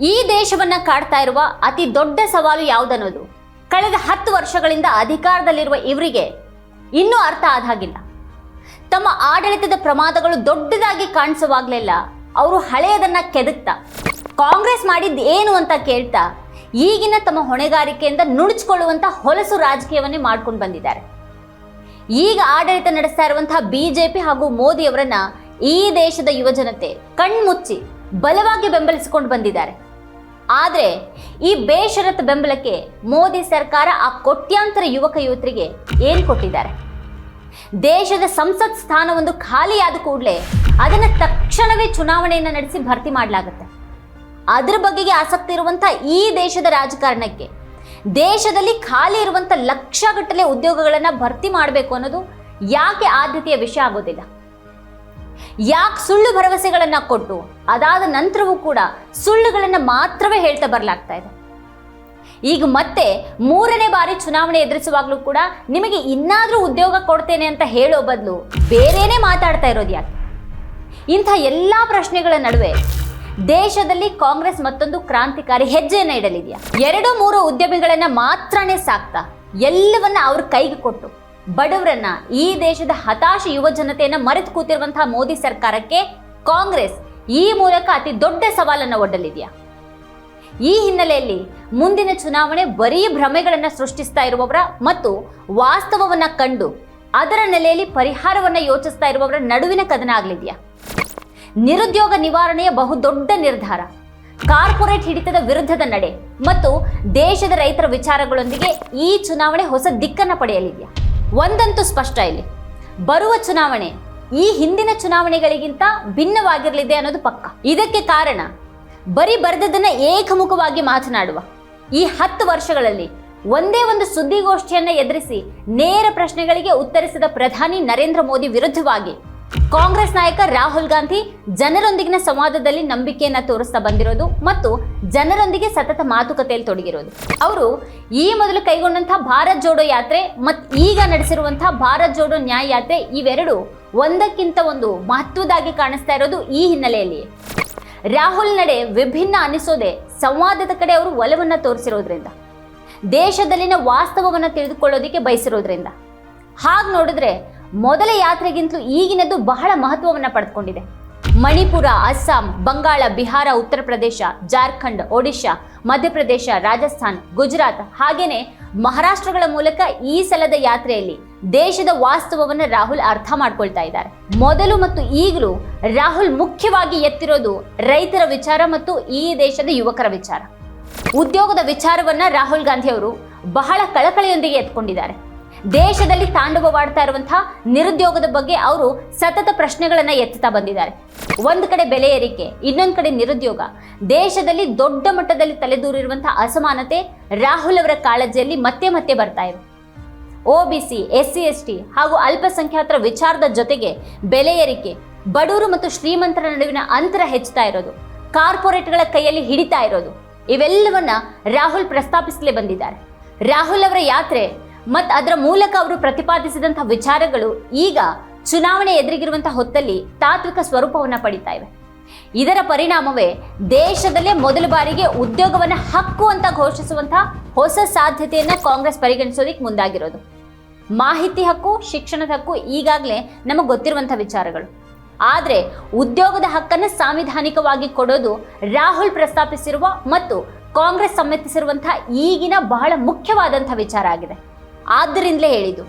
ಈ ದೇಶವನ್ನ ಕಾಡ್ತಾ ಇರುವ ಅತಿ ದೊಡ್ಡ ಸವಾಲು ಯಾವುದನ್ನೋದು? ಕಳೆದ ಹತ್ತು ವರ್ಷಗಳಿಂದ ಅಧಿಕಾರದಲ್ಲಿರುವ ಇವರಿಗೆ ಇನ್ನೂ ಅರ್ಥ ಆದಾಗಿಲ್ಲ. ತಮ್ಮ ಆಡಳಿತದ ಪ್ರಮಾದಗಳು ದೊಡ್ಡದಾಗಿ ಕಾಣಿಸುವಾಗ್ಲೆಲ್ಲ ಅವರು ಹಳೆಯದನ್ನ ಕೆದಕ್ತಾ, ಕಾಂಗ್ರೆಸ್ ಮಾಡಿದ್ದು ಏನು ಅಂತ ಕೇಳ್ತಾ, ಈಗಿನ ತಮ್ಮ ಹೊಣೆಗಾರಿಕೆಯಿಂದ ನುಣುಚಿಕೊಳ್ಳುವಂತ ಹೊಲಸು ರಾಜಕೀಯವನ್ನೇ ಮಾಡ್ಕೊಂಡು ಬಂದಿದ್ದಾರೆ. ಈಗ ಆಡಳಿತ ನಡೆಸ್ತಾ ಇರುವಂತಹ ಬಿಜೆಪಿ ಹಾಗೂ ಮೋದಿಯವರನ್ನ ಈ ದೇಶದ ಯುವಜನತೆ ಕಣ್ಮುಚ್ಚಿ ಬಲವಾಗಿ ಬೆಂಬಲಿಸಿಕೊಂಡು ಬಂದಿದ್ದಾರೆ. ಆದರೆ ಈ ಬೇಷರತ್ ಬೆಂಬಲಕ್ಕೆ ಮೋದಿ ಸರ್ಕಾರ ಆ ಕೋಟ್ಯಾಂತರ ಯುವಕ ಯುವತರಿಗೆ ಏನು ಕೊಟ್ಟಿದ್ದಾರೆ? ದೇಶದ ಸಂಸತ್ ಸ್ಥಾನವೊಂದು ಖಾಲಿಯಾದ ಕೂಡಲೇ ಅದನ್ನು ತಕ್ಷಣವೇ ಚುನಾವಣೆಯನ್ನು ನಡೆಸಿ ಭರ್ತಿ ಮಾಡಲಾಗುತ್ತೆ. ಅದರ ಬಗೆಗೆ ಆಸಕ್ತಿ ಇರುವಂಥ ಈ ದೇಶದ ರಾಜಕಾರಣಕ್ಕೆ, ದೇಶದಲ್ಲಿ ಖಾಲಿ ಇರುವಂಥ ಲಕ್ಷಗಟ್ಟಲೆ ಉದ್ಯೋಗಗಳನ್ನು ಭರ್ತಿ ಮಾಡಬೇಕು ಅನ್ನೋದು ಯಾಕೆ ಆದ್ಯತೆಯ ವಿಷಯ ಆಗೋದಿಲ್ಲ? ಯಾಕೆ ಸುಳ್ಳು ಭರವಸೆಗಳನ್ನ ಕೊಟ್ಟು? ಅದಾದ ನಂತರವೂ ಕೂಡ ಸುಳ್ಳುಗಳನ್ನ ಮಾತ್ರವೇ ಹೇಳ್ತಾ ಬರಲಾಗ್ತಾ ಇದೆ. ಈಗ ಮತ್ತೆ ಮೂರನೇ ಬಾರಿ ಚುನಾವಣೆ ಎದುರಿಸುವಾಗಲೂ ಕೂಡ ನಿಮಗೆ ಇನ್ನಾದರೂ ಉದ್ಯೋಗ ಕೊಡ್ತೇನೆ ಅಂತ ಹೇಳೋ ಬದಲು ಬೇರೆನೇ ಮಾತಾಡ್ತಾ ಇರೋದು ಯಾಕೆ? ಇಂಥ ಎಲ್ಲ ಪ್ರಶ್ನೆಗಳ ನಡುವೆ ದೇಶದಲ್ಲಿ ಕಾಂಗ್ರೆಸ್ ಮತ್ತೊಂದು ಕ್ರಾಂತಿಕಾರಿ ಹೆಜ್ಜೆಯನ್ನು ಇಡಲಿದೆಯಾ? ಎರಡು, ಮೂರು ಉದ್ಯಮಿಗಳನ್ನ ಮಾತ್ರನೇ ಸಾಕ್ತಾ ಎಲ್ಲವನ್ನ ಅವ್ರ ಕೈಗೆ ಕೊಟ್ಟು ಬಡವರನ್ನ ಈ ದೇಶದ ಹತಾಶ ಯುವ ಜನತೆಯನ್ನ ಮರೆತು ಕೂತಿರುವಂತಹ ಮೋದಿ ಸರ್ಕಾರಕ್ಕೆ ಕಾಂಗ್ರೆಸ್ ಈ ಮೂಲಕ ಅತಿ ದೊಡ್ಡ ಸವಾಲನ್ನ ಒಡ್ಡಲಿದೆಯಾ? ಈ ಹಿನ್ನೆಲೆಯಲ್ಲಿ ಮುಂದಿನ ಚುನಾವಣೆ ಬರೀ ಭ್ರಮೆಗಳನ್ನು ಸೃಷ್ಟಿಸ್ತಾ ಇರುವವರ ಮತ್ತು ವಾಸ್ತವವನ್ನ ಕಂಡು ಅದರ ನೆಲೆಯಲ್ಲಿ ಪರಿಹಾರವನ್ನ ಯೋಚಿಸ್ತಾ ಇರುವವರ ನಡುವಿನ ಕದನ ಆಗಲಿದೆಯಾ? ನಿರುದ್ಯೋಗ ನಿವಾರಣೆಯ ಬಹುದೊಡ್ಡ ನಿರ್ಧಾರ. ಕಾರ್ಪೊರೇಟ್ ಹಿಡಿತದ ವಿರುದ್ಧದ ನಡೆ ಮತ್ತು ದೇಶದ ರೈತರ ವಿಚಾರಗಳೊಂದಿಗೆ ಈ ಚುನಾವಣೆ ಹೊಸ ದಿಕ್ಕನ್ನು ಪಡೆಯಲಿದೆಯಾ? ಒಂದಂತೂ ಸ್ಪಷ್ಟ ಇಲ್ಲಿ. ಬರುವ ಚುನಾವಣೆ ಈ ಹಿಂದಿನ ಚುನಾವಣೆಗಳಿಗಿಂತ ಭಿನ್ನವಾಗಿರಲಿದೆ ಅನ್ನೋದು ಪಕ್ಕ. ಇದಕ್ಕೆ ಕಾರಣ ಬರೀ ಬರೆದದನ್ನ ಏಕಮುಖವಾಗಿ ಮಾತನಾಡುವ. ಈ ಹತ್ತು ವರ್ಷಗಳಲ್ಲಿ ಒಂದೇ ಒಂದು ಸುದ್ದಿಗೋಷ್ಠಿಯನ್ನ ಎದುರಿಸಿ ನೇರ ಪ್ರಶ್ನೆಗಳಿಗೆ ಉತ್ತರಿಸಿದ ಪ್ರಧಾನಿ ನರೇಂದ್ರ ಮೋದಿ ವಿರುದ್ಧವಾಗಿ ಕಾಂಗ್ರೆಸ್ ನಾಯಕ ರಾಹುಲ್ ಗಾಂಧಿ ಜನರೊಂದಿಗಿನ ಸಂವಾದದಲ್ಲಿ ನಂಬಿಕೆಯನ್ನ ತೋರಿಸ್ತಾ ಬಂದಿರೋದು ಮತ್ತು ಜನರೊಂದಿಗೆ ಸತತ ಮಾತುಕತೆಯಲ್ಲಿ ತೊಡಗಿರೋದು. ಅವರು ಈ ಮೊದಲು ಕೈಗೊಂಡಂತಹ ಭಾರತ್ ಜೋಡೋ ಯಾತ್ರೆ ಮತ್ತು ಈಗ ನಡೆಸಿರುವಂತಹ ಭಾರತ್ ಜೋಡೋ ನ್ಯಾಯ ಯಾತ್ರೆ ಇವೆರಡು ಒಂದಕ್ಕಿಂತ ಒಂದು ಮಹತ್ವದಾಗಿ ಕಾಣಿಸ್ತಾ ಇರೋದು ಈ ಹಿನ್ನೆಲೆಯಲ್ಲಿ ರಾಹುಲ್ ನಡೆ ವಿಭಿನ್ನ ಅನಿಸೋದೆ ಸಂವಾದದ ಕಡೆ ಅವರು ಒಲವನ್ನ ತೋರಿಸಿರೋದ್ರಿಂದ. ದೇಶದಲ್ಲಿನ ವಾಸ್ತವವನ್ನು ತಿಳಿದುಕೊಳ್ಳೋದಕ್ಕೆ ಬಯಸಿರೋದ್ರಿಂದ. ಹಾಗೆ ನೋಡಿದ್ರೆ ಮೊದಲ ಯಾತ್ರೆಗಿಂತಲೂ ಈಗಿನದು ಬಹಳ ಮಹತ್ವವನ್ನು ಪಡೆದುಕೊಂಡಿದೆ. ಮಣಿಪುರ, ಅಸ್ಸಾಂ, ಬಂಗಾಳ, ಬಿಹಾರ, ಉತ್ತರ ಪ್ರದೇಶ, ಜಾರ್ಖಂಡ್, ಒಡಿಶಾ, ಮಧ್ಯಪ್ರದೇಶ, ರಾಜಸ್ಥಾನ್, ಗುಜರಾತ್ ಹಾಗೆಯೇ ಮಹಾರಾಷ್ಟ್ರಗಳ ಮೂಲಕ ಈ ಸಲದ ಯಾತ್ರೆಯಲ್ಲಿ ದೇಶದ ವಾಸ್ತವವನ್ನು ರಾಹುಲ್ ಅರ್ಥ ಮಾಡ್ಕೊಳ್ತಾ ಇದ್ದಾರೆ. ಮೊದಲು ಮತ್ತು ಈಗಲೂ ರಾಹುಲ್ ಮುಖ್ಯವಾಗಿ ಎತ್ತಿರೋದು ರೈತರ ವಿಚಾರ ಮತ್ತು ಈ ದೇಶದ ಯುವಕರ ವಿಚಾರ. ಉದ್ಯೋಗದ ವಿಚಾರವನ್ನ ರಾಹುಲ್ ಗಾಂಧಿ ಅವರು ಬಹಳ ಕಳಕಳಿಯೊಂದಿಗೆ ಎತ್ಕೊಂಡಿದ್ದಾರೆ. ದೇಶದಲ್ಲಿ ತಾಂಡವವಾಡ್ತಾ ಇರುವಂತಹ ನಿರುದ್ಯೋಗದ ಬಗ್ಗೆ ಅವರು ಸತತ ಪ್ರಶ್ನೆಗಳನ್ನ ಎತ್ತುತ್ತಾ ಬಂದಿದ್ದಾರೆ. ಒಂದು ಕಡೆ ಬೆಲೆ ಏರಿಕೆ, ಇನ್ನೊಂದು ಕಡೆ ನಿರುದ್ಯೋಗ. ದೇಶದಲ್ಲಿ ದೊಡ್ಡ ಮಟ್ಟದಲ್ಲಿ ತಲೆದೂರಿರುವಂತಹ ಅಸಮಾನತೆ ರಾಹುಲ್ ಅವರ ಕಾಳಜಿಯಲ್ಲಿ ಮತ್ತೆ ಮತ್ತೆ ಬರ್ತಾ ಇವೆ ಒಬಿಸಿ ಎಸ್ ಸಿ, ಎಸ್ ಟಿ ಹಾಗೂ ಅಲ್ಪಸಂಖ್ಯಾತರ ವಿಚಾರದ ಜೊತೆಗೆ ಬೆಲೆ ಏರಿಕೆ, ಬಡವರು ಮತ್ತು ಶ್ರೀಮಂತರ ನಡುವಿನ ಅಂತರ ಹೆಚ್ಚುತ್ತಾ ಇರೋದು, ಕಾರ್ಪೊರೇಟ್ಗಳ ಕೈಯಲ್ಲಿ ಹಿಡಿತಾ ಇರೋದು, ಇವೆಲ್ಲವನ್ನ ರಾಹುಲ್ ಪ್ರಸ್ತಾಪಿಸಲೇ ಬಂದಿದ್ದಾರೆ. ರಾಹುಲ್ ಅವರ ಯಾತ್ರೆ ಮತ್ತು ಅದರ ಮೂಲಕ ಅವರು ಪ್ರತಿಪಾದಿಸಿದಂಥ ವಿಚಾರಗಳು ಈಗ ಚುನಾವಣೆ ಎದುರಿಗಿರುವಂಥ ಹೊತ್ತಲ್ಲಿ ತಾತ್ವಿಕ ಸ್ವರೂಪವನ್ನು ಪಡಿತಾ ಇವೆ. ಇದರ ಪರಿಣಾಮವೇ ದೇಶದಲ್ಲೇ ಮೊದಲ ಬಾರಿಗೆ ಉದ್ಯೋಗವನ್ನು ಹಕ್ಕು ಅಂತ ಘೋಷಿಸುವಂತಹ ಹೊಸ ಸಾಧ್ಯತೆಯನ್ನು ಕಾಂಗ್ರೆಸ್ ಪರಿಗಣಿಸೋದಿಕ್ ಮುಂದಾಗಿರೋದು. ಮಾಹಿತಿ ಹಕ್ಕು, ಶಿಕ್ಷಣದ ಹಕ್ಕು ಈಗಾಗಲೇ ನಮಗೆ ಗೊತ್ತಿರುವಂಥ ವಿಚಾರಗಳು. ಆದರೆ ಉದ್ಯೋಗದ ಹಕ್ಕನ್ನು ಸಾಂವಿಧಾನಿಕವಾಗಿ ಕೊಡೋದು ರಾಹುಲ್ ಪ್ರಸ್ತಾಪಿಸಿರುವ ಮತ್ತು ಕಾಂಗ್ರೆಸ್ ಸಮ್ಮತಿಸಿರುವಂತಹ ಈಗಿನ ಬಹಳ ಮುಖ್ಯವಾದಂಥ ವಿಚಾರ ಆಗಿದೆ. ಆದ್ದರಿಂದಲೇ ಹೇಳಿದ್ದು,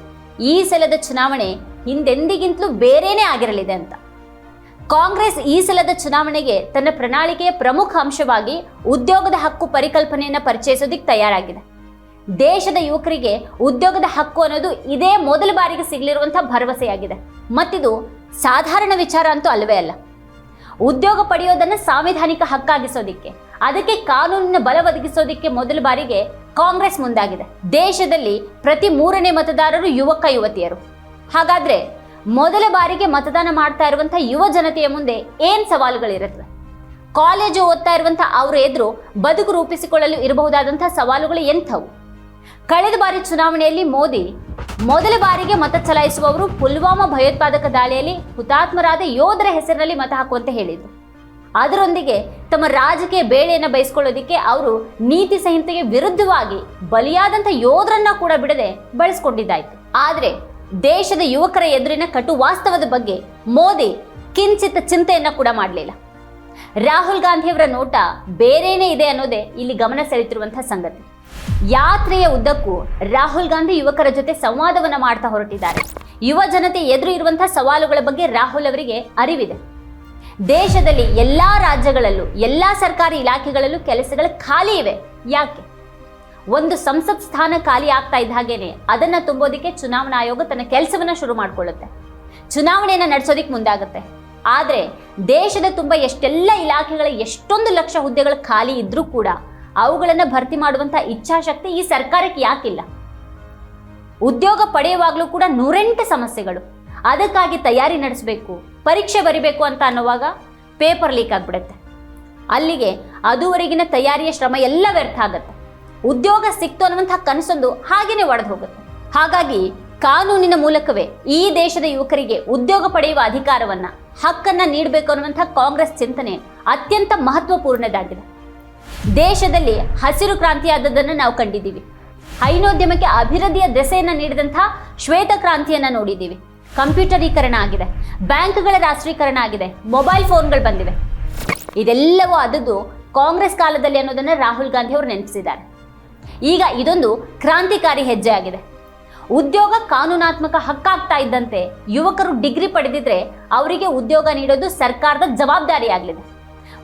ಈ ಸಲದ ಚುನಾವಣೆ ಹಿಂದೆಂದಿಗಿಂತಲೂ ಬೇರೆನೇ ಆಗಿರಲಿದೆ ಅಂತ. ಕಾಂಗ್ರೆಸ್ ಈ ಸಲದ ಚುನಾವಣೆಗೆ ತನ್ನ ಪ್ರಣಾಳಿಕೆಯ ಪ್ರಮುಖ ಅಂಶವಾಗಿ ಉದ್ಯೋಗದ ಹಕ್ಕು ಪರಿಕಲ್ಪನೆಯನ್ನು ಪರಿಚಯಿಸೋದಿಕ್ಕೆ ತಯಾರಾಗಿದೆ. ದೇಶದ ಯುವಕರಿಗೆ ಉದ್ಯೋಗದ ಹಕ್ಕು ಅನ್ನೋದು ಇದೇ ಮೊದಲ ಬಾರಿಗೆ ಸಿಗಲಿರುವಂತಹ ಭರವಸೆಯಾಗಿದೆ. ಮತ್ತಿದು ಸಾಧಾರಣ ವಿಚಾರ ಅಂತೂ ಅಲ್ಲವೇ ಅಲ್ಲ. ಉದ್ಯೋಗ ಪಡೆಯೋದನ್ನ ಸಾಂವಿಧಾನಿಕ ಹಕ್ಕಾಗಿಸೋದಿಕ್ಕೆ, ಅದಕ್ಕೆ ಕಾನೂನಿನ ಬಲ ಒದಗಿಸೋದಿಕ್ಕೆ ಮೊದಲ ಬಾರಿಗೆ ಕಾಂಗ್ರೆಸ್ ಮುಂದಾಗಿದೆ. ದೇಶದಲ್ಲಿ ಪ್ರತಿ ಮೂರನೇ ಮತದಾರರು ಯುವಕ, ಯುವತಿಯರು. ಹಾಗಾದ್ರೆ ಮೊದಲ ಬಾರಿಗೆ ಮತದಾನ ಮಾಡ್ತಾ ಇರುವಂತಹ ಯುವ ಜನತೆಯ ಮುಂದೆ ಏನ್ ಸವಾಲುಗಳಿರುತ್ತವೆ? ಕಾಲೇಜು ಓದ್ತಾ ಇರುವಂತಹ ಅವರ ಎದುರು ಬದುಕು ರೂಪಿಸಿಕೊಳ್ಳಲು ಇರಬಹುದಾದಂತಹ ಸವಾಲುಗಳು ಎಂಥವು? ಕಳೆದ ಬಾರಿ ಚುನಾವಣೆಯಲ್ಲಿ ಮೋದಿ ಮೊದಲ ಬಾರಿಗೆ ಮತ ಚಲಾಯಿಸುವವರು ಪುಲ್ವಾಮಾ ಭಯೋತ್ಪಾದಕ ದಾಳಿಯಲ್ಲಿ ಹುತಾತ್ಮರಾದ ಯೋಧರ ಹೆಸರಿನಲ್ಲಿ ಮತ ಹಾಕುವಂತೆ ಹೇಳಿದ್ರು. ಅದರೊಂದಿಗೆ ತಮ್ಮ ರಾಜಕೀಯ ಬೇಳೆಯನ್ನು ಬಯಸ್ಕೊಳ್ಳೋದಿಕ್ಕೆ ಅವರು ನೀತಿ ಸಂಹಿತೆಗೆ ವಿರುದ್ಧವಾಗಿ ಬಲಿಯಾದಂಥ ಯೋಧರನ್ನ ಕೂಡ ಬಿಡದೆ ಬಳಸ್ಕೊಂಡಿದ್ದಾಯಿತು. ಆದರೆ ದೇಶದ ಯುವಕರ ಎದುರಿನ ಕಟು ವಾಸ್ತವದ ಬಗ್ಗೆ ಮೋದಿ ಕಿಂಚಿತ್ ಚಿಂತೆಯನ್ನು ಕೂಡ ಮಾಡಲಿಲ್ಲ. ರಾಹುಲ್ ಗಾಂಧಿಯವರ ನೋಟ ಬೇರೇನೇ ಇದೆ ಅನ್ನೋದೇ ಇಲ್ಲಿ ಗಮನ ಸೆಳೆತಿರುವಂತಹ ಸಂಗತಿ. ಯಾತ್ರೆಯ ಉದ್ದಕ್ಕೂ ರಾಹುಲ್ ಗಾಂಧಿ ಯುವಕರ ಜೊತೆ ಸಂವಾದವನ್ನ ಮಾಡ್ತಾ ಹೊರಟಿದ್ದಾರೆ. ಯುವ ಜನತೆ ಎದುರು ಇರುವಂತಹ ಸವಾಲುಗಳ ಬಗ್ಗೆ ರಾಹುಲ್ ಅವರಿಗೆ ಅರಿವಿದೆ. ದೇಶದಲ್ಲಿ ಎಲ್ಲ ರಾಜ್ಯಗಳಲ್ಲೂ, ಎಲ್ಲ ಸರ್ಕಾರಿ ಇಲಾಖೆಗಳಲ್ಲೂ ಕೆಲಸಗಳು ಖಾಲಿ ಇವೆ. ಯಾಕೆ? ಒಂದು ಸಂಸತ್ ಸ್ಥಾನ ಖಾಲಿ ಆಗ್ತಾ ಇದ್ದ ಹಾಗೇನೆ, ಅದನ್ನ ತುಂಬೋದಿಕ್ಕೆ ಚುನಾವಣಾ ಆಯೋಗ ತನ್ನ ಕೆಲಸವನ್ನ ಶುರು ಮಾಡ್ಕೊಳ್ಳುತ್ತೆ. ಚುನಾವಣೆಯನ್ನ ನಡೆಸೋದಿಕ್ ಮುಂದಾಗುತ್ತೆ. ಆದ್ರೆ, ದೇಶದ ತುಂಬ ಎಷ್ಟೆಲ್ಲ ಇಲಾಖೆಗಳ, ಎಷ್ಟೊಂದು ಲಕ್ಷ ಹುದ್ದೆಗಳು ಖಾಲಿ ಇದ್ರೂ ಕೂಡ, ಅವುಗಳನ್ನ ಭರ್ತಿ ಮಾಡುವಂತ ಇಚ್ಛಾಶಕ್ತಿ ಈ ಸರ್ಕಾರಕ್ಕೆ ಯಾಕಿಲ್ಲ? ಉದ್ಯೋಗ ಪಡೆಯುವಾಗಲೂ ಕೂಡ ನೂರೆಂಟು ಸಮಸ್ಯೆಗಳು. ಅದಕ್ಕಾಗಿ ತಯಾರಿ ನಡೆಸಬೇಕು, ಪರೀಕ್ಷೆ ಬರಿಬೇಕು ಅಂತ ಅನ್ನುವಾಗ ಪೇಪರ್ ಲೀಕ್ ಆಗಿಬಿಡುತ್ತೆ. ಅಲ್ಲಿಗೆ ಅದುವರೆಗಿನ ತಯಾರಿಯ ಶ್ರಮ ಎಲ್ಲ ವ್ಯರ್ಥ ಆಗುತ್ತೆ. ಉದ್ಯೋಗ ಸಿಕ್ತು ಅನ್ನುವಂಥ ಕನಸೊಂದು ಹಾಗೇನೆ ಒಡೆದು ಹೋಗುತ್ತೆ. ಹಾಗಾಗಿ ಕಾನೂನಿನ ಮೂಲಕವೇ ಈ ದೇಶದ ಯುವಕರಿಗೆ ಉದ್ಯೋಗ ಪಡೆಯುವ ಅಧಿಕಾರವನ್ನ, ಹಕ್ಕನ್ನ ನೀಡಬೇಕು ಅನ್ನುವಂಥ ಕಾಂಗ್ರೆಸ್ ಚಿಂತನೆ ಅತ್ಯಂತ ಮಹತ್ವಪೂರ್ಣದಾಗಿದೆ. ದೇಶದಲ್ಲಿ ಹಸಿರು ಕ್ರಾಂತಿಯಾದದ್ದನ್ನು ನಾವು ಕಂಡಿದ್ದೀವಿ. ಹೈನೋದ್ಯಮಕ್ಕೆ ಅಭಿವೃದ್ಧಿಯ ದೆಸೆಯನ್ನು ನೀಡಿದಂಥ ಶ್ವೇತ ಕ್ರಾಂತಿಯನ್ನ ನೋಡಿದ್ದೀವಿ. ಕಂಪ್ಯೂಟರೀಕರಣ ಆಗಿದೆ. ಬ್ಯಾಂಕ್ಗಳ ರಾಷ್ಟ್ರೀಕರಣ ಆಗಿದೆ. ಮೊಬೈಲ್ ಫೋನ್ಗಳು ಬಂದಿವೆ. ಇದೆಲ್ಲವೂ ಅದದ್ದು ಕಾಂಗ್ರೆಸ್ ಕಾಲದಲ್ಲಿ ಅನ್ನೋದನ್ನು ರಾಹುಲ್ ಗಾಂಧಿ ಅವರು ನೆನಪಿಸಿದ್ದಾರೆ. ಈಗ ಇದೊಂದು ಕ್ರಾಂತಿಕಾರಿ ಹೆಜ್ಜೆ ಆಗಿದೆ. ಉದ್ಯೋಗ ಕಾನೂನಾತ್ಮಕ ಹಕ್ಕಾಗ್ತಾ ಇದ್ದಂತೆ ಯುವಕರು ಡಿಗ್ರಿ ಪಡೆದಿದ್ರೆ ಅವರಿಗೆ ಉದ್ಯೋಗ ನೀಡೋದು ಸರ್ಕಾರದ ಜವಾಬ್ದಾರಿಯಾಗಲಿದೆ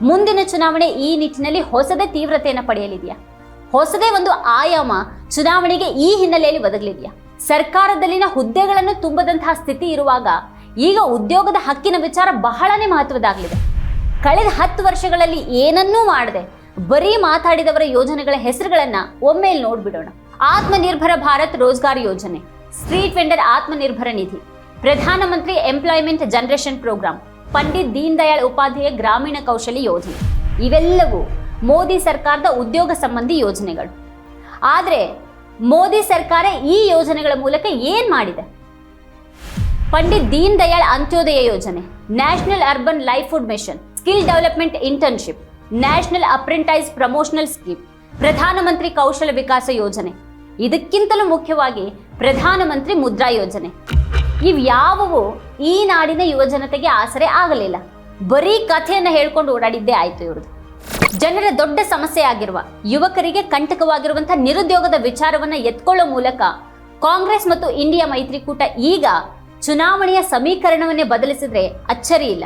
ಮುಂದಿನ ಚುನಾವಣೆ ಈ ನಿಟ್ಟಿನಲ್ಲಿ ಹೊಸದೇ ತೀವ್ರತೆಯನ್ನು ಪಡೆಯಲಿದೆಯಾ? ಹೊಸದೇ ಒಂದು ಆಯಾಮ ಚುನಾವಣೆಗೆ ಈ ಹಿನ್ನೆಲೆಯಲ್ಲಿ ಒದಗಲಿದೆಯಾ? ಸರ್ಕಾರದಲ್ಲಿನ ಹುದ್ದೆಗಳನ್ನು ತುಂಬದಂತಹ ಸ್ಥಿತಿ ಇರುವಾಗ ಈಗ ಉದ್ಯೋಗದ ಹಕ್ಕಿನ ವಿಚಾರ ಬಹಳನೇ ಮಹತ್ವದಾಗಲಿದೆ ಕಳೆದ ಹತ್ತು ವರ್ಷಗಳಲ್ಲಿ ಏನನ್ನೂ ಮಾಡದೆ ಬರೀ ಮಾತಾಡಿದವರ ಯೋಜನೆಗಳ ಹೆಸರುಗಳನ್ನ ಒಮ್ಮೆ ನೋಡ್ಬಿಡೋಣ. ಆತ್ಮನಿರ್ಭರ ಭಾರತ್ ರೋಜ್ಗಾರ್ ಯೋಜನೆ, street vendor Atmanirbhar Nidhi, Pradhanmantri employment generation programme, Pandit Deen Dayal Upadhyaya Grameen Kaushalya ಯೋಜನೆ. ಇವೆಲ್ಲವೂ ಮೋದಿ ಸರ್ಕಾರದ ಉದ್ಯೋಗ ಸಂಬಂಧಿ ಯೋಜನೆಗಳು. ಆದರೆ ಮೋದಿ ಸರ್ಕಾರ ಈ ಯೋಜನೆಗಳ ಮೂಲಕ ಏನ್ ಮಾಡಿದೆ? Pandit Deen Dayal Antyodaya Yojana, national urban livelihood mission, skill development internship, national apprentice promotional scheme, Pradhanmantri Kaushal ವಿಕಾಸ ಯೋಜನೆ. ಇದಕ್ಕಿಂತಲೂ ಮುಖ್ಯವಾಗಿ ಪ್ರಧಾನಮಂತ್ರಿ ಮುದ್ರಾ ಯೋಜನೆ. ಇವ್ಯಾವುವು ಈ ನಾಡಿನ ಯುವಜನತೆಗೆ ಆಸರೆ ಆಗಲಿಲ್ಲ. ಬರೀ ಕಥೆಯನ್ನು ಹೇಳ್ಕೊಂಡು ಓಡಾಡಿದ್ದೇ ಆಯ್ತು ಇವ್ರದ್ದು ಜನರ ದೊಡ್ಡ ಸಮಸ್ಯೆ ಆಗಿರುವ ಯುವಕರಿಗೆ ಕಂಟಕವಾಗಿರುವಂತಹ ನಿರುದ್ಯೋಗದ ವಿಚಾರವನ್ನ ಎತ್ಕೊಳ್ಳೋ ಮೂಲಕ ಕಾಂಗ್ರೆಸ್ ಮತ್ತು ಇಂಡಿಯಾ ಮೈತ್ರಿಕೂಟ ಈಗ ಚುನಾವಣೆಯ ಸಮೀಕರಣವನ್ನೇ ಬದಲಿಸಿದ್ರೆ ಅಚ್ಚರಿ ಇಲ್ಲ.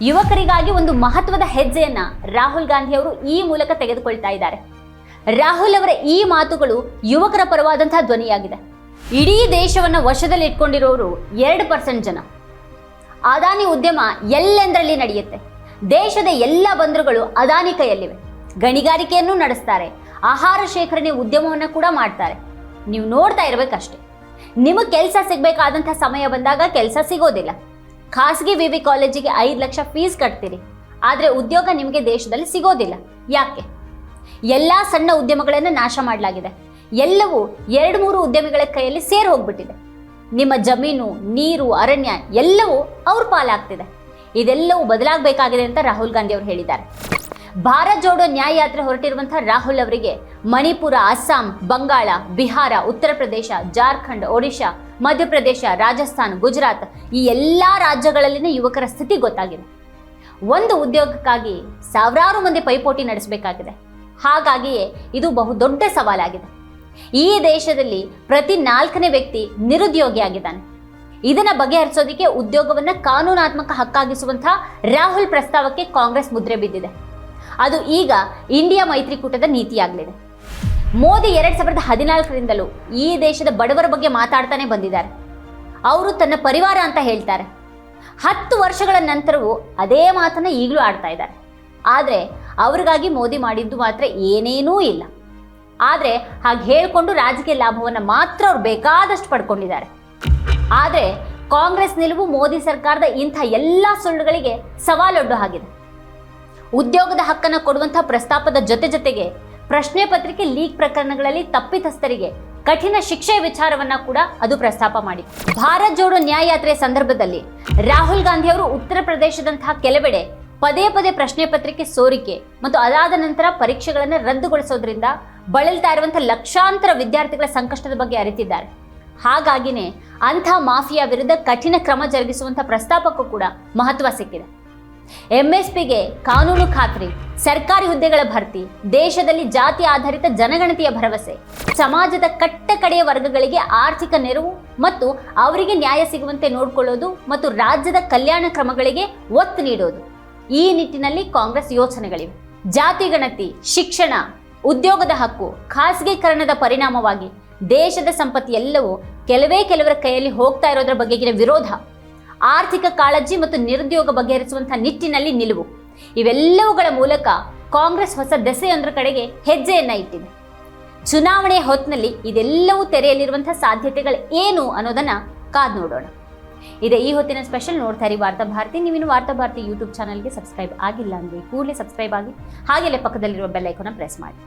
ಯುವಕರಿಗಾಗಿ ಒಂದು ಮಹತ್ವದ ಹೆಜ್ಜೆಯನ್ನ ರಾಹುಲ್ ಗಾಂಧಿ ಅವರು ಈ ಮೂಲಕ ತೆಗೆದುಕೊಳ್ತಾ ಇದ್ದಾರೆ. ರಾಹುಲ್ ಅವರ ಈ ಮಾತುಗಳು ಯುವಕರ ಪರವಾದಂತಹ ಧ್ವನಿಯಾಗಿದೆ. ಇಡೀ ದೇಶವನ್ನ ವಶದಲ್ಲಿ ಇಟ್ಕೊಂಡಿರೋರು ಎರಡು ಪರ್ಸೆಂಟ್ ಜನ. ಅದಾನಿ ಉದ್ಯಮ ಎಲ್ಲೆಂದರಲ್ಲಿ ನಡೆಯುತ್ತೆ? ದೇಶದ ಎಲ್ಲ ಬಂದರುಗಳು ಅದಾನಿ ಕೈಯಲ್ಲಿವೆ. ಗಣಿಗಾರಿಕೆಯನ್ನು ನಡೆಸ್ತಾರೆ. ಆಹಾರ ಶೇಖರಣೆ ಉದ್ಯಮವನ್ನು ಕೂಡ ಮಾಡ್ತಾರೆ. ನೀವು ನೋಡ್ತಾ ಇರಬೇಕಷ್ಟೆ. ನಿಮಗೆ ಕೆಲಸ ಸಿಗಬೇಕಾದಂಥ ಸಮಯ ಬಂದಾಗ ಕೆಲಸ ಸಿಗೋದಿಲ್ಲ. ಖಾಸಗಿ ವಿ ವಿ ಕಾಲೇಜಿಗೆ ಐದು ಲಕ್ಷ ಫೀಸ್ ಕಟ್ತೀರಿ. ಆದರೆ ಉದ್ಯೋಗ ನಿಮಗೆ ದೇಶದಲ್ಲಿ ಸಿಗೋದಿಲ್ಲ. ಯಾಕೆ? ಎಲ್ಲ ಸಣ್ಣ ಉದ್ಯಮಗಳನ್ನು ನಾಶ ಮಾಡಲಾಗಿದೆ. ಎಲ್ಲವೂ ಎರಡು ಮೂರು ಉದ್ಯಮಿಗಳ ಕೈಯಲ್ಲಿ ಸೇರಿ ಹೋಗ್ಬಿಟ್ಟಿದೆ. ನಿಮ್ಮ ಜಮೀನು, ನೀರು, ಅರಣ್ಯ ಎಲ್ಲವೂ ಅವ್ರ ಪಾಲಾಗ್ತಿದೆ. ಇದೆಲ್ಲವೂ ಬದಲಾಗಬೇಕಾಗಿದೆ ಅಂತ ರಾಹುಲ್ ಗಾಂಧಿ ಅವರು ಹೇಳಿದ್ದಾರೆ. ಭಾರತ್ ಜೋಡೋ ನ್ಯಾಯ ಯಾತ್ರೆ ಹೊರಟಿರುವಂತಹ ರಾಹುಲ್ ಅವರಿಗೆ ಮಣಿಪುರ, ಅಸ್ಸಾಂ, ಬಂಗಾಳ, ಬಿಹಾರ, ಉತ್ತರ ಪ್ರದೇಶ, ಜಾರ್ಖಂಡ್ ಒಡಿಶಾ ಮಧ್ಯಪ್ರದೇಶ, ರಾಜಸ್ಥಾನ್, ಗುಜರಾತ್ ಈ ಎಲ್ಲ ರಾಜ್ಯಗಳಲ್ಲಿನ ಯುವಕರ ಸ್ಥಿತಿ ಗೊತ್ತಾಗಿದೆ. ಒಂದು ಉದ್ಯೋಗಕ್ಕಾಗಿ ಸಾವಿರಾರು ಮಂದಿ ಪೈಪೋಟಿ ನಡೆಸಬೇಕಾಗಿದೆ. ಹಾಗಾಗಿಯೇ ಇದು ಬಹುದೊಡ್ಡ ಸವಾಲಾಗಿದೆ. ಈ ದೇಶದಲ್ಲಿ ಪ್ರತಿ ನಾಲ್ಕನೇ ವ್ಯಕ್ತಿ ನಿರುದ್ಯೋಗಿಯಾಗಿದ್ದಾನೆ. ಇದನ್ನ ಬಗೆಹರಿಸೋದಕ್ಕೆ ಉದ್ಯೋಗವನ್ನ ಕಾನೂನಾತ್ಮಕ ಹಕ್ಕಾಗಿಸುವಂತಹ ರಾಹುಲ್ ಪ್ರಸ್ತಾವಕ್ಕೆ ಕಾಂಗ್ರೆಸ್ ಮುದ್ರೆ ಬಿದ್ದಿದೆ. ಅದು ಈಗ ಇಂಡಿಯಾ ಮೈತ್ರಿಕೂಟದ ನೀತಿಯಾಗಲಿದೆ. ಮೋದಿ ಎರಡ್ ಸಾವಿರದ ಹದಿನಾಲ್ಕರಿಂದಲೂ ಈ ದೇಶದ ಬಡವರ ಬಗ್ಗೆ ಮಾತಾಡ್ತಾನೆ ಬಂದಿದ್ದಾರೆ. ಅವರು ತನ್ನ ಪರಿವಾರ ಅಂತ ಹೇಳ್ತಾರೆ. ಹತ್ತು ವರ್ಷಗಳ ನಂತರವೂ ಅದೇ ಮಾತನ್ನ ಈಗಲೂ ಆಡ್ತಾ ಇದ್ದಾರೆ. ಆದರೆ ಅವ್ರಿಗಾಗಿ ಮೋದಿ ಮಾಡಿದ್ದು ಮಾತ್ರ ಏನೇನೂ ಇಲ್ಲ. ಆದರೆ ಹಾಗೆ ಹೇಳಿಕೊಂಡು ರಾಜಕೀಯ ಲಾಭವನ್ನು ಮಾತ್ರ ಅವ್ರು ಬೇಕಾದಷ್ಟು ಪಡ್ಕೊಂಡಿದ್ದಾರೆ. ಆದರೆ ಕಾಂಗ್ರೆಸ್ ನಿಲುವು ಮೋದಿ ಸರ್ಕಾರದ ಇಂಥ ಎಲ್ಲ ಸುಳ್ಳುಗಳಿಗೆ ಸವಾಲೊಡ್ಡು ಹಾಗಿದೆ ಉದ್ಯೋಗದ ಹಕ್ಕನ್ನು ಕೊಡುವಂತಹ ಪ್ರಸ್ತಾಪದ ಜೊತೆ ಜೊತೆಗೆ ಪ್ರಶ್ನೆ ಪತ್ರಿಕೆ ಲೀಕ್ ಪ್ರಕರಣಗಳಲ್ಲಿ ತಪ್ಪಿತಸ್ಥರಿಗೆ ಕಠಿಣ ಶಿಕ್ಷೆ ವಿಚಾರವನ್ನ ಕೂಡ ಅದು ಪ್ರಸ್ತಾಪ ಮಾಡಿ. ಭಾರತ್ ಜೋಡೋ ನ್ಯಾಯ ಯಾತ್ರೆ ಸಂದರ್ಭದಲ್ಲಿ ರಾಹುಲ್ ಗಾಂಧಿ ಅವರು ಉತ್ತರ ಪ್ರದೇಶದಂತಹ ಕೆಲವೆಡೆ ಪದೇ ಪದೇ ಪ್ರಶ್ನೆ ಪತ್ರಿಕೆ ಸೋರಿಕೆ ಮತ್ತು ಅದಾದ ನಂತರ ಪರೀಕ್ಷೆಗಳನ್ನು ರದ್ದುಗೊಳಿಸೋದ್ರಿಂದ ಬಳಲ್ತಾ ಇರುವಂತಹ ಲಕ್ಷಾಂತರ ವಿದ್ಯಾರ್ಥಿಗಳ ಸಂಕಷ್ಟದ ಬಗ್ಗೆ ಅರಿತಿದ್ದಾರೆ. ಹಾಗಾಗಿನೇ ಅಂಥ ಮಾಫಿಯಾ ವಿರುದ್ಧ ಕಠಿಣ ಕ್ರಮ ಜರುಗಿಸುವಂಥ ಪ್ರಸ್ತಾಪಕ್ಕೂ ಕೂಡ ಮಹತ್ವ ಸಿಕ್ಕಿದೆ. ಎಂಎಸ್ಪಿಗೆ ಕಾನೂನು ಖಾತ್ರಿ, ಸರ್ಕಾರಿ ಹುದ್ದೆಗಳ ಭರ್ತಿ, ದೇಶದಲ್ಲಿ ಜಾತಿ ಆಧಾರಿತ ಜನಗಣತಿಯ ಭರವಸೆ, ಸಮಾಜದ ಕಟ್ಟ ಕಡೆಯ ವರ್ಗಗಳಿಗೆ ಆರ್ಥಿಕ ನೆರವು ಮತ್ತು ಅವರಿಗೆ ನ್ಯಾಯ ಸಿಗುವಂತೆ ನೋಡಿಕೊಳ್ಳೋದು ಮತ್ತು ರಾಜ್ಯದ ಕಲ್ಯಾಣ ಕ್ರಮಗಳಿಗೆ ಒತ್ತು ನೀಡೋದು. ಈ ನಿಟ್ಟಿನಲ್ಲಿ ಕಾಂಗ್ರೆಸ್ ಯೋಚನೆಗಳಿವೆ. ಜಾತಿ ಗಣತಿ, ಶಿಕ್ಷಣ, ಉದ್ಯೋಗದ ಹಕ್ಕು, ಖಾಸಗೀಕರಣದ ಪರಿಣಾಮವಾಗಿ ದೇಶದ ಸಂಪತ್ತಿ ಎಲ್ಲವೂ ಕೆಲವೇ ಕೆಲವರ ಕೈಯಲ್ಲಿ ಹೋಗ್ತಾ ಇರೋದ್ರ ಬಗೆಗಿನ ವಿರೋಧ, ಆರ್ಥಿಕ ಕಾಳಜಿ ಮತ್ತು ನಿರುದ್ಯೋಗ ಬಗೆಹರಿಸುವಂತಹ ನಿಟ್ಟಿನಲ್ಲಿ ನಿಲುವು. ಇವೆಲ್ಲವುಗಳ ಮೂಲಕ ಕಾಂಗ್ರೆಸ್ ಹೊಸ ದೆಸೆಯೊಂದರ ಕಡೆಗೆ ಹೆಜ್ಜೆಯನ್ನ ಇಟ್ಟಿದೆ. ಚುನಾವಣೆಯ ಹೊತ್ತಿನಲ್ಲಿ ಇದೆಲ್ಲವೂ ತೆರೆಯಲಿರುವಂತಹ ಸಾಧ್ಯತೆಗಳು ಏನು ಅನ್ನೋದನ್ನ ಕಾದ್ ನೋಡೋಣ. ಇದೆ ಈ ಹೊತ್ತಿನ ಸ್ಪೆಷಲ್ ನೋಡ್ತಾ ಇರಿ ವಾರ್ತಾ ಭಾರತಿ. ನೀವಿನ್ನು ವಾರ್ತಾ ಭಾರತಿ ಯೂಟ್ಯೂಬ್ ಚಾನಲ್ಗೆ ಸಬ್ಸ್ಕ್ರೈಬ್ ಆಗಿಲ್ಲ ಅಂದ್ರೆ ಕೂಡಲೇ ಸಬ್ಸ್ಕ್ರೈಬ್ ಆಗಿ ಹಾಗೆಯೇ ಪಕ್ಕದಲ್ಲಿರುವ ಬೆಲ್ ಐಕಾನ್ ಪ್ರೆಸ್ ಮಾಡಿ.